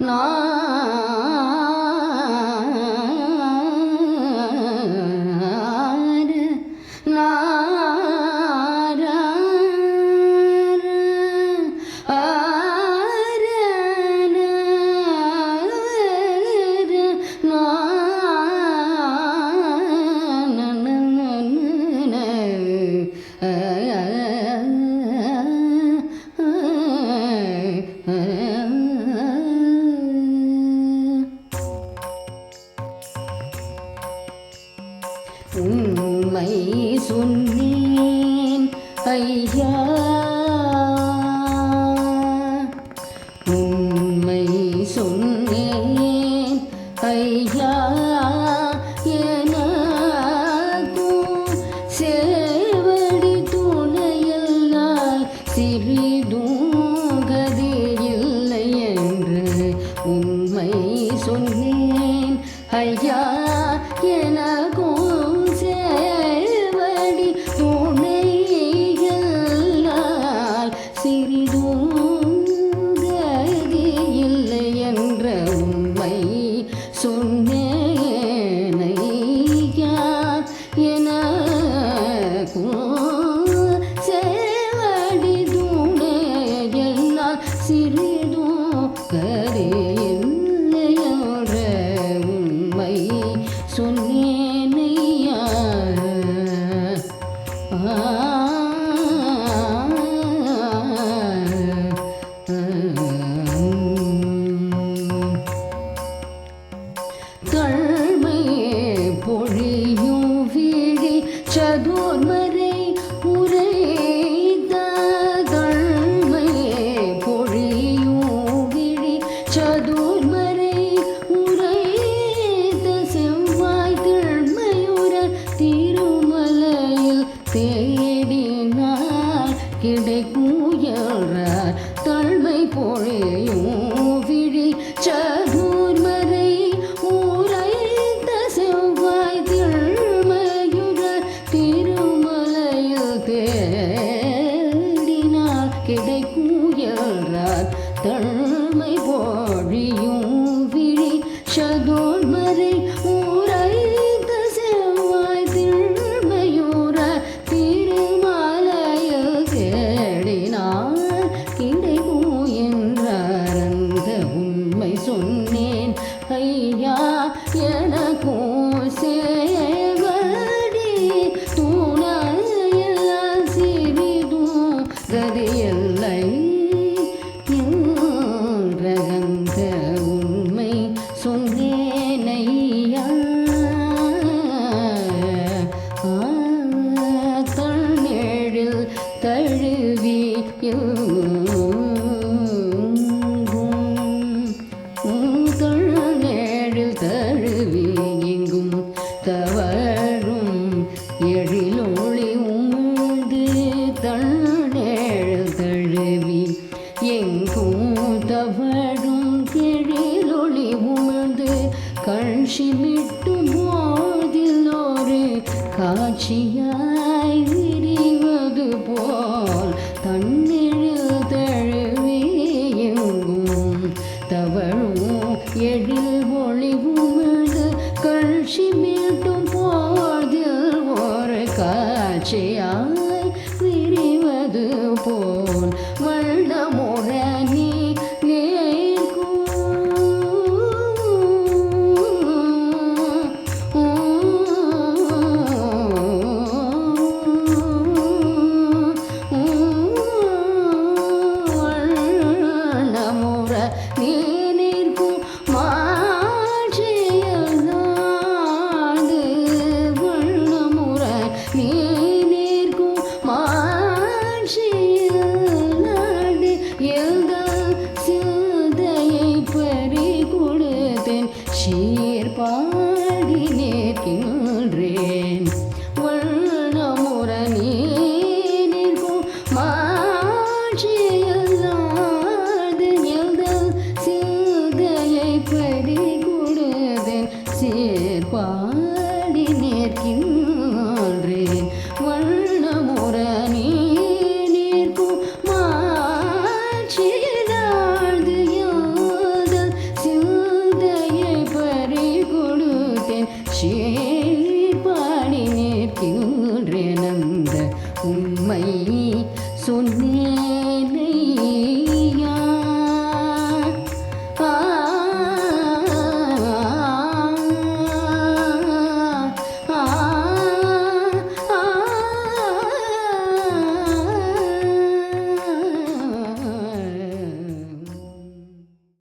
No. உண்மை சொன்னேன் ஐயா. உண்மை சொன்னேன் ஐயா. சிறிதும் கதியில்லை உண்மை சொன்னேன் ஐயா தேடினார் கிடைக்குயறார் தழ்மை பொழியும் விழி சதுர்மறை உரைத்த செவ்வாய் திழ்மையுற திருமலையில் தேடினார் கிடைக்குயறார் தழ்மை வாழியும் விழி சதுர்மறை ஊரைந்த செவ்வாய் திழ்மையுற திருமலையில் தேடினார் கிடைக்கும் என்றார் அந்த உண்மை சொன்னேன் ஐயா எனக்கும் தழுவி தழுவி எங்கும் தவழும் எழிலொளி உண்டு தன்னேழில் தழுவி எங்கும் தவழும் எழிலொளி உமிழ்ந்து கழ்ச்சிமிட்டும் போதில் ஒரு காட்சியாய் போல் தன்னிழில் தழுவி தவழும் எழில் ஒளிவும் உமிழ்ந்து கழ்ச்சி மீட்டும் போதில் ஒரு காட்சியாய் உண்மை சொன்னேன்.